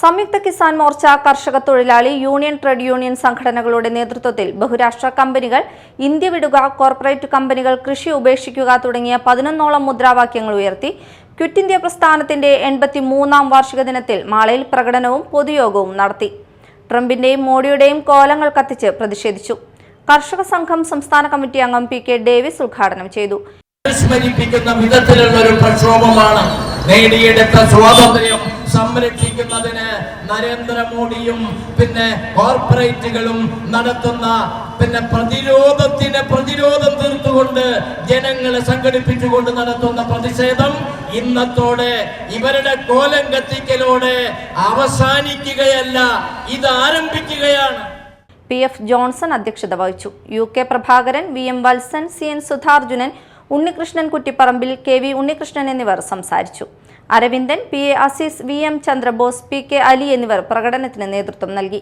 സംയുക്ത കിസാൻ മോർച്ച കർഷക തൊഴിലാളി യൂണിയൻ ട്രേഡ് യൂണിയൻ സംഘടനകളുടെ നേതൃത്വത്തിൽ ബഹുരാഷ്ട്ര കമ്പനികൾ ഇന്ത്യ വിടുക കോർപ്പറേറ്റ് കമ്പനികൾ കൃഷി ഉപേക്ഷിക്കുക തുടങ്ങിയ പതിനൊന്നോളം മുദ്രാവാക്യങ്ങൾ ഉയർത്തി. ക്വിറ്റ് ഇന്ത്യ പ്രസ്ഥാനത്തിന്റെ എൺപത്തി മൂന്നാം വാർഷിക ദിനത്തിൽ മാളയിൽ പ്രകടനവും പൊതുയോഗവും നടത്തി. ട്രംപിന്റെയും മോഡിയുടെയും കോലങ്ങൾ കത്തിച്ച് പ്രതിഷേധിച്ചു. കർഷക സംഘം സംസ്ഥാന കമ്മിറ്റി അംഗം പി കെ ഡേവിസ് ഉദ്ഘാടനം ചെയ്തു. വിധത്തിലുള്ള ഒരു പ്രക്ഷോഭമാണ് നേടിയെടുത്ത സ്വാതന്ത്ര്യം. സംരക്ഷിക്കുന്നതിന് നരേന്ദ്രമോദിയും പിന്നെ കോർപ്പറേറ്റുകളും നടത്തുന്ന പിന്നെ പ്രതിരോധത്തിന് പ്രതിരോധം തീർത്തുകൊണ്ട് ജനങ്ങളെ സംഘടിപ്പിച്ചുകൊണ്ട് നടത്തുന്ന പ്രതിഷേധം ഇന്നത്തോടെ ഇവരുടെ കോലം കത്തിക്കലോടെ അവസാനിക്കുകയല്ല ഇത് ആരംഭിക്കുകയാണ്. പി എഫ് ജോൺസൺ അധ്യക്ഷത വഹിച്ചു. U K Prabhakaran V M Valsan C N Sudharjunan Unnikrishnan Kuttipparambil K V Unnikrishnan എന്നിവർ സംസാരിച്ചു. Aravindan P. A. Azeez V. M. Chandrabose P. K. Ali എന്നിവർ പ്രകടനത്തിന് നേതൃത്വം നൽകി.